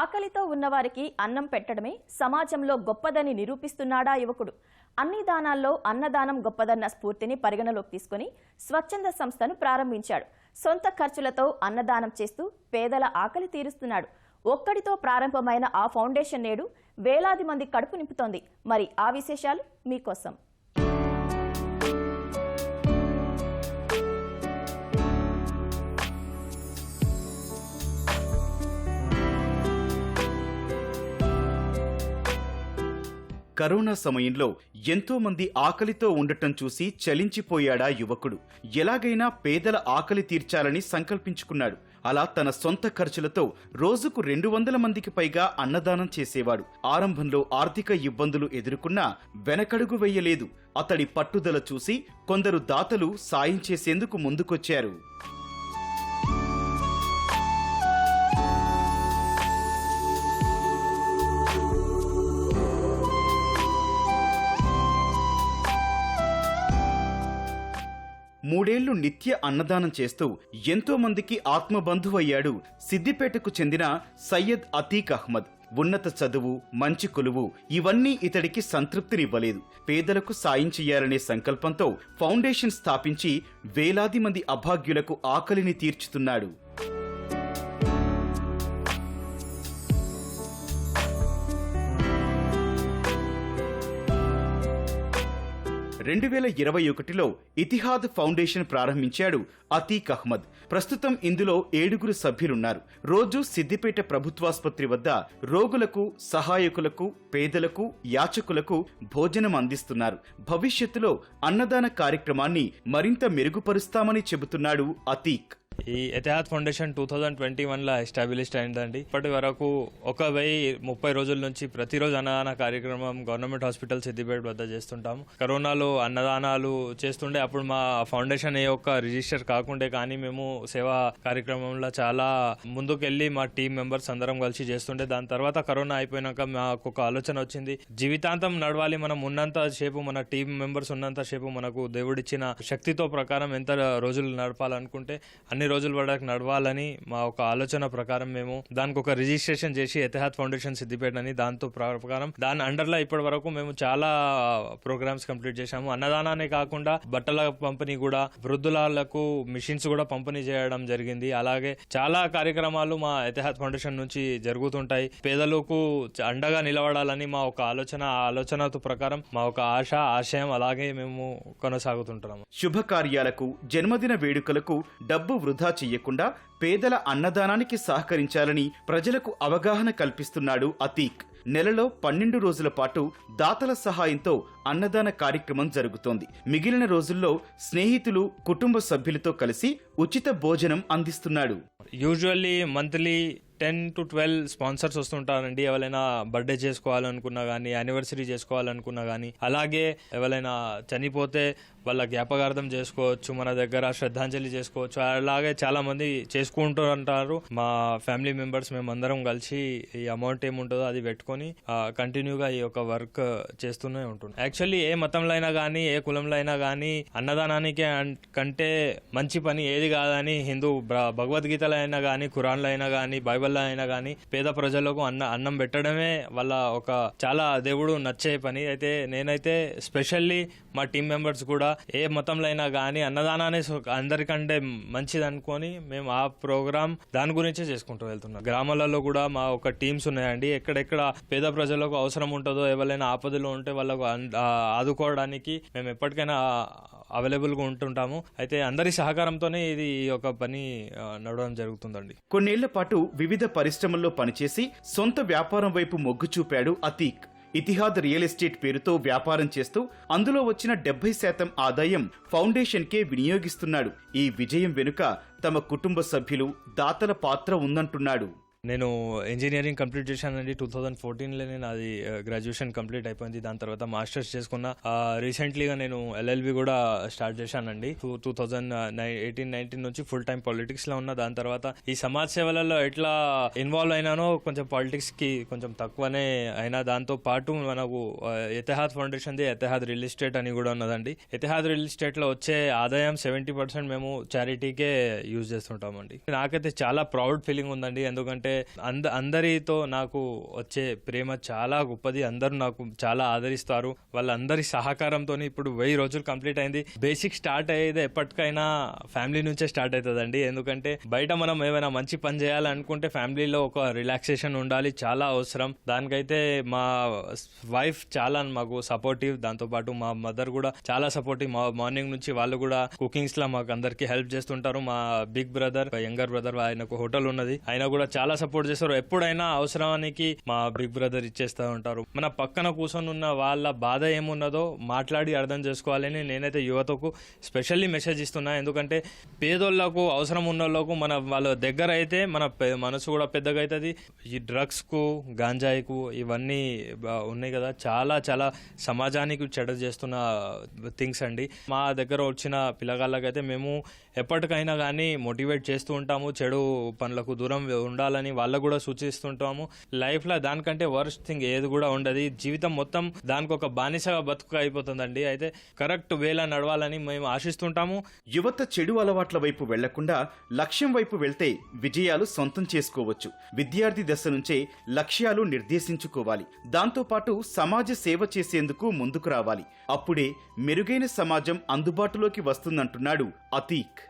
ఆకలితో ఉన్నవారికి అన్నం పెట్టడమే సమాజంలో గొప్పదని నిరూపిస్తున్నాడా యువకుడు. అన్ని దానాల్లో అన్నదానం గొప్పదన్న స్ఫూర్తిని పరిగణలోకి తీసుకుని స్వచ్ఛంద సంస్థను ప్రారంభించాడు. సొంత ఖర్చులతో అన్నదానం చేస్తూ పేదల ఆకలి తీరుస్తున్నాడు. ఒక్కడితో ప్రారంభమైన ఆ ఫౌండేషన్ నేడు వేలాది మంది కడుపు నింపుతోంది. మరి ఆ విశేషాలు మీకోసం. కరోనా సమయంలో ఎంతో మంది ఆకలితో ఉండటం చూసి చలించిపోయాడా యువకుడు. ఎలాగైనా పేదల ఆకలి తీర్చాలని సంకల్పించుకున్నాడు. అలా తన సొంత ఖర్చులతో రోజుకు రెండు వందల మందికి పైగా అన్నదానం చేసేవాడు. ఆరంభంలో ఆర్థిక ఇబ్బందులు ఎదుర్కొన్నా వెనకడుగు వెయ్యలేదు అతడి పట్టుదల చూసి కొందరు దాతలు సాయం చేసేందుకు ముందుకొచ్చారు. మూడేళ్ళు నిత్య అన్నదానం చేస్తూ ఎంతో మందికి ఆత్మబంధువయ్యాడు సిద్దిపేటకు చెందిన సయ్యద్ అతీక్ అహ్మద్. ఉన్నత చదువు మంచి కొలువు ఇవన్నీ ఇతడికి సంతృప్తినివ్వలేదు. పేదలకు సాయం చేయాలనే సంకల్పంతో ఫౌండేషన్ స్థాపించి వేలాది మంది అభాగ్యులకు ఆకలిని తీర్చుతున్నాడు. రెండు వేల ఇరవై ఒకటిలో ఇతిహాద్ ఫౌండేషన్ ప్రారంభించాడు అతీక్ అహ్మద్. ప్రస్తుతం ఇందులో ఏడుగురు సభ్యులున్నారు. రోజు సిద్దిపేట ప్రభుత్వాసుపత్రి వద్ద రోగులకు సహాయకులకు పేదలకు యాచకులకు భోజనం అందిస్తున్నారు. భవిష్యత్తులో అన్నదాన కార్యక్రమాన్ని మరింత మెరుగుపరుస్తామని చెబుతున్నాడు అతీక్. ఈ Etihad foundation two thousand twenty వన్లో ఎస్టాబ్లిష్డ్ అయిందండి. ఇప్పటి వరకు ఒక వెయ్యి ముప్పై రోజుల నుంచి ప్రతిరోజు అన్నదాన కార్యక్రమం గవర్నమెంట్ హాస్పిటల్ సిద్దిపేట వద్ద చేస్తుంటాము. కరోనాలో అన్నదానాలు చేస్తుండే అప్పుడు మా ఫౌండేషన్ ఏ ఒక్క రిజిస్టర్ కాకుండే కానీ మేము సేవా కార్యక్రమంలో చాలా ముందుకెళ్ళి మా టీం మెంబర్స్ అందరం కలిసి చేస్తుండే. దాని తర్వాత కరోనా అయిపోయినాక మాకు ఒక ఆలోచన వచ్చింది. జీవితాంతం నడవాలి మనం ఉన్నంత సేపు మన టీం మెంబర్స్ ఉన్నంత సేపు మనకు దేవుడిచ్చిన శక్తితో ప్రకారం ఎంత రోజులు నడపాలనుకుంటే అన్ని రోజుల వరకు నడవాలని మా ఒక ఆలోచన ప్రకారం మేము దానికి ఒక రిజిస్ట్రేషన్ చేసి ఎతిహాద్ ఫౌండేషన్ సిద్దిపేట అని దాంతో ప్రకారం దాని అండర్లో ఇప్పటి వరకు మేము చాలా ప్రోగ్రామ్స్ కంప్లీట్ చేశాము. అన్నదానానే కాకుండా బట్టల పంపిణీ కూడా వృద్ధులకు మిషన్స్ కూడా పంపిణీ చేయడం జరిగింది. అలాగే చాలా కార్యక్రమాలు మా ఎతిహాద్ ఫౌండేషన్ నుంచి జరుగుతుంటాయి. పేదలకు అండగా నిలబడాలని మా ఒక ఆలోచన ఆ ఆలోచనతో ప్రకారం మా ఒక ఆశ ఆశయం అలాగే మేము కొనసాగుతుంటున్నాము. శుభకార్యాలకు జన్మదిన వేడుకలకు డబ్బు వృధా చెయ్యకుండా పేదల అన్నదానానికి సహకరించాలని ప్రజలకు అవగాహన కల్పిస్తున్నాడు అతీక్. నెలలో పన్నెండు రోజుల పాటు దాతల సహాయంతో అన్నదాన కార్యక్రమం జరుగుతోంది. మిగిలిన రోజుల్లో స్నేహితులు కుటుంబ సభ్యులతో కలిసి ఉచిత భోజనం అందిస్తున్నాడు. Usually monthly ten to twelve sponsors వస్తుంటారండి. ఎవరైనా బర్త్డే చేసుకోవాలనుకున్నా కానీ యానివర్సరీ చేసుకోవాలనుకున్నా కానీ అలాగే ఎవరైనా చనిపోతే వాళ్ళ జ్ఞాపకార్థం చేసుకోవచ్చు మన దగ్గర శ్రద్ధాంజలి చేసుకోవచ్చు. అలాగే చాలా మంది చేసుకుంటూ ఉంటారు మా ఫ్యామిలీ మెంబర్స్ మేమందరం కలిసి ఈ అమౌంట్ ఏముంటుందో అది పెట్టుకొని కంటిన్యూగా ఈ యొక్క వర్క్ చేస్తూనే ఉంటుంది యాక్చువల్లీ ఏ మతంలో అయినా కానీ ఏ కులంలో అయినా కానీ అన్నదానానికి కంటే మంచి పని ఏది కాదని హిందూ బ్ర- భగవద్గీతలో అయినా కానీ ఖురాన్లో అయినా కానీ బైబిల్లో అయినా కానీ పేద ప్రజలకు అన్న అన్నం పెట్టడమే వాళ్ళ ఒక చాలా దేవుడు నచ్చే పని. అయితే నేనైతే స్పెషల్లీ మా టీం మెంబర్స్ కూడా ఏ మతంలో అయినా కానీ అన్నదానాన్ని అందరికంటే మంచిది అనుకొని మేము ఆ ప్రోగ్రామ్ దాని గురించే చేసుకుంటూ వెళ్తున్నాం. గ్రామాలలో కూడా మా ఒక టీమ్స్ ఉన్నాయండి. ఎక్కడెక్కడ పేద ప్రజలకు అవసరం ఉంటుందో ఎవరైనా ఆపదలో ఉంటే వాళ్ళకు ఆదుకోవడానికి మేము ఎప్పటికైనా అవైలబుల్గా ఉంటుంటాము. అయితే అందరి సహకారంతోనే ఇది ఒక పని నడవడం జరుగుతుందండి. కొన్నేళ్ళ పాటు వివిధ పరిశ్రమల్లో పనిచేసి సొంత వ్యాపారం వైపు మొగ్గు చూపాడు అతీక్. ఇతిహాద్ రియల్ ఎస్టేట్ పేరుతో వ్యాపారం చేస్తూ అందులో వచ్చిన డెబ్బై శాతం ఆదాయం ఫౌండేషన్కే వినియోగిస్తున్నాడు. ఈ విజయం వెనుక తమ కుటుంబ సభ్యులు దాతల పాత్ర ఉందంటున్నాడు. నేను ఇంజనీరింగ్ కంప్లీట్ చేశానండి. టూ థౌజండ్ ఫోర్టీన్లో నేను అది గ్రాడ్యుయేషన్ కంప్లీట్ అయిపోయింది. దాని తర్వాత మాస్టర్స్ చేసుకున్న రీసెంట్లీగా నేను ఎల్ఎల్బి కూడా స్టార్ట్ చేశానండి. Two two thousand eighteen nineteen నుంచి ఫుల్ టైం పాలిటిక్స్లో ఉన్న. దాని తర్వాత ఈ సమాజ సేవలలో ఎట్లా ఇన్వాల్వ్ అయినానో కొంచెం పాలిటిక్స్కి కొంచెం తక్కువనే అయినా. దాంతో పాటు మనకు ఎతిహాద్ ఫౌండేషన్ది ఎతిహాద్ రియల్ ఎస్టేట్ అని కూడా ఉన్నదండి. ఎతిహాద్ రియల్ ఎస్టేట్లో వచ్చే ఆదాయం సెవెంటీ పర్సెంట్ మేము చారిటీకే యూజ్ చేస్తుంటామండి. నాకైతే చాలా ప్రౌడ్ ఫీలింగ్ ఉందండి. ఎందుకంటే అంద అందరితో నాకు వచ్చే ప్రేమ చాలా గొప్పది. అందరూ నాకు చాలా ఆదరిస్తారు. వాళ్ళందరి సహకారంతో ఇప్పుడు వెయ్యి రోజులు కంప్లీట్ అయింది. బేసిక్ స్టార్ట్ అయ్యేది ఎప్పటికైనా ఫ్యామిలీ నుంచే స్టార్ట్ అవుతుందండి. ఎందుకంటే బయట మనం ఏమైనా మంచి పని చేయాలనుకుంటే ఫ్యామిలీలో ఒక రిలాక్సేషన్ ఉండాలి. చాలా అవసరం. దానికైతే మా వైఫ్ చాలా మాకు సపోర్టివ్. దాంతోపాటు మా మదర్ కూడా చాలా సపోర్టివ్. మా మార్నింగ్ నుంచి వాళ్ళు కూడా కుకింగ్స్లో మాకు అందరికి హెల్ప్ చేస్తుంటారు. మా బిగ్ బ్రదర్ యంగర్ బ్రదర్ ఆయనకు హోటల్ ఉన్నది. ఆయన కూడా చాలా సపోర్ట్ చేస్తారు. ఎప్పుడైనా అవసరానికి మా బిగ్ బ్రదర్ ఇచ్చేస్తూ ఉంటారు. మన పక్కన కూర్చొని ఉన్న వాళ్ళ బాధ ఏమున్నదో మాట్లాడి అర్థం చేసుకోవాలని నేనైతే యువతకు స్పెషల్లీ మెసేజ్ ఇస్తున్నా. ఎందుకంటే పేదోళ్ళకు అవసరం ఉన్న వాళ్ళకు మన వాళ్ళ దగ్గర అయితే మన మనసు కూడా పెద్దగా అవుతుంది ఈ డ్రగ్స్కు గాంజాయికు ఇవన్నీ ఉన్నాయి కదా. చాలా చాలా సమాజానికి చెడ చేస్తున్న థింగ్స్ అండి. మా దగ్గర వచ్చిన పిల్లగాళ్ళకైతే మేము ఎప్పటికైనా కానీ మోటివేట్ చేస్తూ ఉంటాము. చెడు పనులకు దూరం ఉండాలని వాళ్ళకు కూడా సూచిస్తుంటాము. లైఫ్లో దానికంటే వర్స్ట్ థింగ్ ఏది కూడా ఉండదు. జీవితం మొత్తం దానికి ఒక బానిసగా బతుకు అయిపోతుందండి. అయితే కరెక్ట్ వేలా నడవాలని మేము ఆశిస్తుంటాము. యువత చెడు అలవాట్ల వైపు వెళ్ళకుండా లక్ష్యం వైపు వెళ్తే విజయాలు సొంతం చేసుకోవచ్చు. విద్యార్థి దశ నుంచే లక్ష్యాలు నిర్దేశించుకోవాలి. దాంతోపాటు సమాజ సేవ చేసేందుకు ముందుకు రావాలి. అప్పుడే మెరుగైన సమాజం అందుబాటులోకి వస్తుందంటున్నాడు అతీక్.